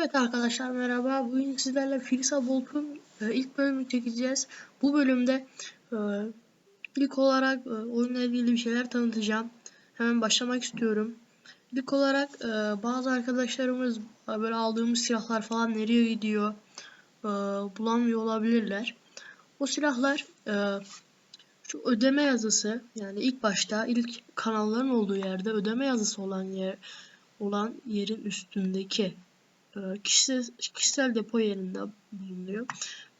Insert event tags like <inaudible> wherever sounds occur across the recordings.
Evet arkadaşlar merhaba. Bugün sizlerle Filisa Volk'un e, ilk bölümünü çekeceğiz. Bu bölümde e, ilk olarak e, oyunla ilgili bir şeyler tanıtacağım. Hemen başlamak istiyorum. İlk olarak bazı arkadaşlarımız böyle aldığımız silahlar falan nereye gidiyor bulamıyor olabilirler. O silahlar şu ödeme yazısı yani ilk başta ilk kanalların olduğu yerde ödeme yazısı olan yer olan yerin üstündeki kişisel, kişisel depo yerinde bulunuyor.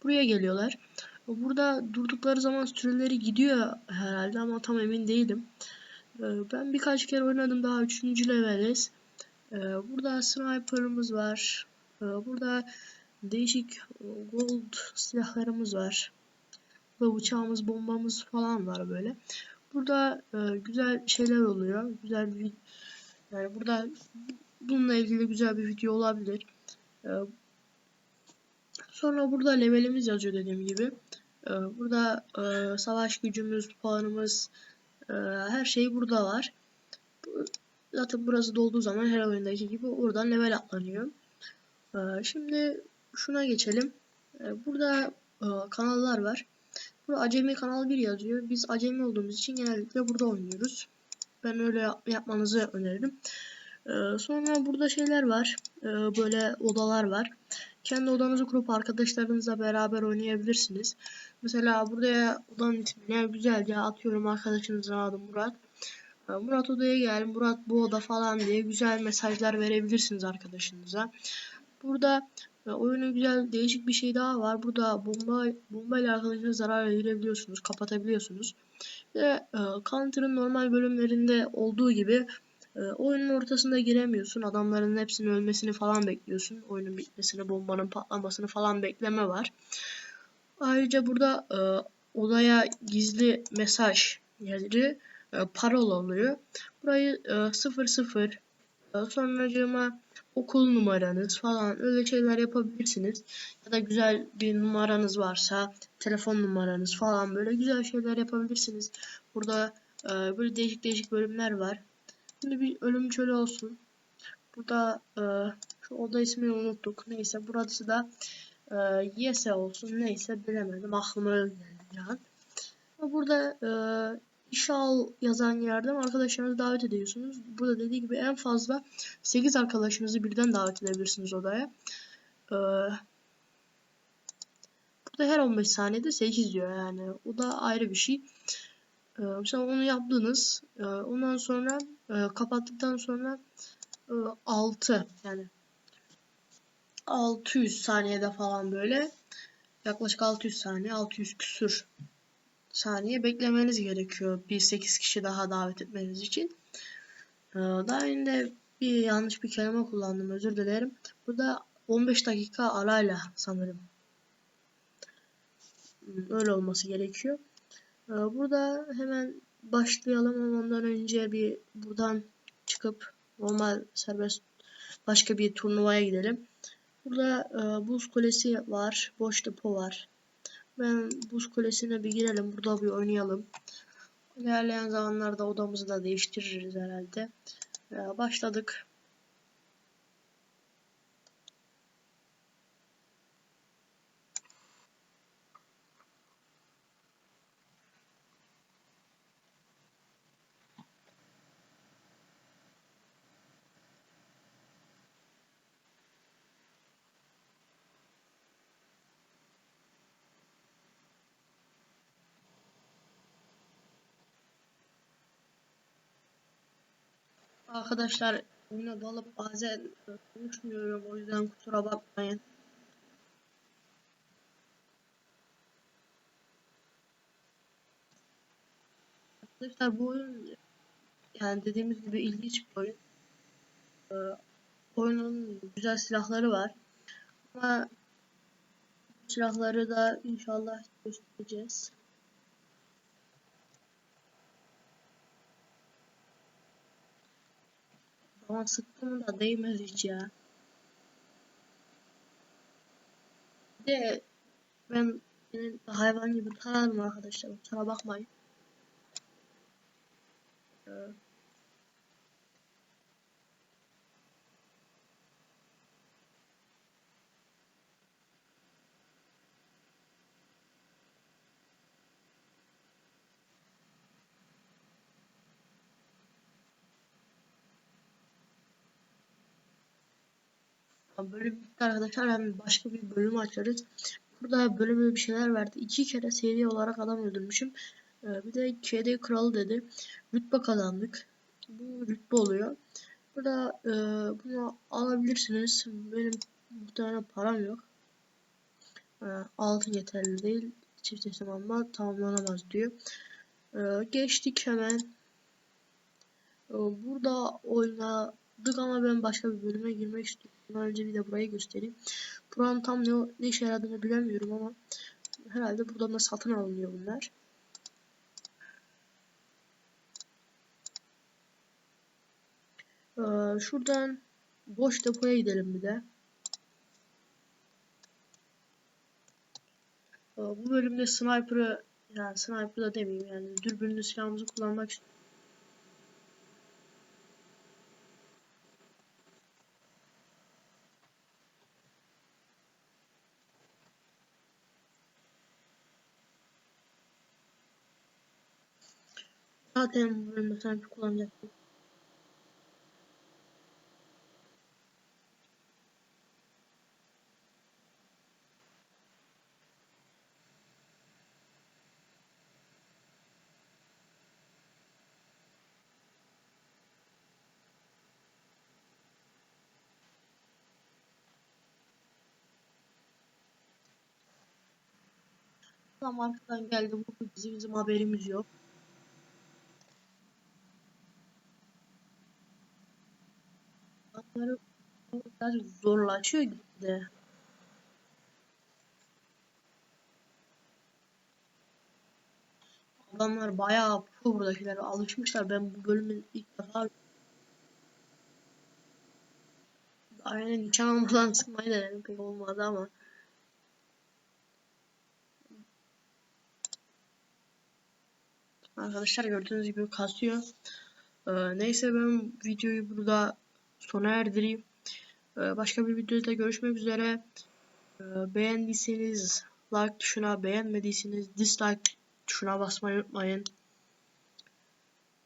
Buraya geliyorlar. Burada durdukları zaman süreleri gidiyor herhalde ama tam emin değilim. E, Ben birkaç kere oynadım daha 3. leveliz. E, Burada sniper'ımız var. Burada değişik gold silahlarımız var. Burada bıçağımız, bombamız falan var böyle. Burada e, güzel şeyler oluyor. Güzel bir yani burada bununla ilgili güzel bir video olabilir. Ee, sonra burada levelimiz yazıyor dediğim gibi. Ee, burada e, savaş gücümüz, puanımız, e, her şey burada var. Zaten burası dolduğu zaman her oyundaki gibi oradan level atlanıyor. Ee, şimdi şuna geçelim. Ee, burada e, kanallar var. Burada Acemi Kanal 1 yazıyor. Biz acemi olduğumuz için genellikle burada oynuyoruz. Ben öyle yap- yapmanızı öneririm. Ee, sonra burada şeyler var. Ee, böyle odalar var. Kendi odanızı kurup arkadaşlarınızla beraber oynayabilirsiniz. Mesela buraya odanın ismini güzelce atıyorum arkadaşınızın adı Murat. Ee, Murat odaya gel, Murat bu oda falan diye güzel mesajlar verebilirsiniz arkadaşınıza. Burada e, oyunun güzel değişik bir şey daha var. Burada bomba bombayla arkadaşına zarar verebiliyorsunuz, kapatabiliyorsunuz. Ve e, Counter'ın normal bölümlerinde olduğu gibi e, oyunun ortasında giremiyorsun. Adamların hepsinin ölmesini falan bekliyorsun. Oyunun bitmesini, bombanın patlamasını falan bekleme var. Ayrıca burada e, odaya gizli mesaj yeri e, parola oluyor. Burayı e, 00 e, sonracığıma okul numaranız falan öyle şeyler yapabilirsiniz. Ya da güzel bir numaranız varsa telefon numaranız falan böyle güzel şeyler yapabilirsiniz. Burada e, böyle değişik değişik bölümler var. Şimdi bir ölüm çölü olsun. Burada e, şu oda ismini unuttuk. Neyse burası da e, Yese olsun. Neyse bilemedim. Aklıma öyle geldi yani. Burada e, işe yazan yerden arkadaşlarınızı davet ediyorsunuz. Burada dediği gibi en fazla 8 arkadaşınızı birden davet edebilirsiniz odaya. E, burada her 15 saniyede 8 diyor yani. O da ayrı bir şey. Ee, mesela onu yaptınız. Ee, ondan sonra e, kapattıktan sonra e, 6 yani 600 saniyede falan böyle yaklaşık 600 saniye 600 küsür saniye beklemeniz gerekiyor bir 8 kişi daha davet etmeniz için. Ee, daha önce bir yanlış bir kelime kullandım özür dilerim. Burada 15 dakika arayla sanırım. Hmm, Öyle olması gerekiyor. Ee, Burada hemen başlayalım ama ondan önce bir buradan çıkıp normal serbest başka bir turnuvaya gidelim. Burada e, buz kulesi var, boş depo var. Ben buz kulesine bir girelim, burada bir oynayalım. İlerleyen zamanlarda odamızı da değiştiririz herhalde. Ee, başladık. Arkadaşlar oyuna dalıp bazen konuşmuyorum o yüzden kusura bakmayın. Arkadaşlar bu oyun yani dediğimiz gibi ilginç bir oyun. Ee, oyunun güzel silahları var. Ama silahları da inşallah göstereceğiz. Ama sıktım da değmez hiç. Bir de ben yine hayvan gibi tararım arkadaşlar. Kusura bakmayın. Ee, bölüm bitti arkadaşlar. Hem başka bir bölüm açarız. Burada bölümde bir şeyler verdi. İki kere seri olarak adam öldürmüşüm. Ee, bir de KD kralı dedi. Rütbe kazandık. Bu rütbe oluyor. Burada e, bunu alabilirsiniz. Benim muhtemelen param yok. E, altın yeterli değil. Çift alma tamamlanamaz diyor. E, geçtik hemen. E, burada oynadık ama ben başka bir bölüme girmek istiyorum. Önce bir de burayı göstereyim. Buranın tam ne, ne işe yaradığını bilemiyorum ama herhalde buradan da satın alınıyor bunlar. Ee, şuradan boş depoya gidelim bir de. Ee, bu bölümde sniper'ı yani sniper da demeyeyim yani dürbünlü silahımızı kullanmak istiyorum. Zaten bu bölümde sniper kullanacaktım. Tam arkadan geldi bu bizi bizim haberimiz yok. Biraz zorlaşıyor gitti. Adamlar bayağı pro buradakiler alışmışlar. Ben bu bölümün ilk defa aynen nişan almadan <laughs> sıkmayı denedim pek olmadı ama Arkadaşlar gördüğünüz gibi kasıyor. Ee, neyse ben videoyu burada sona erdireyim. Ee, başka bir videoda görüşmek üzere. Ee, beğendiyseniz like tuşuna, beğenmediyseniz dislike tuşuna basmayı unutmayın.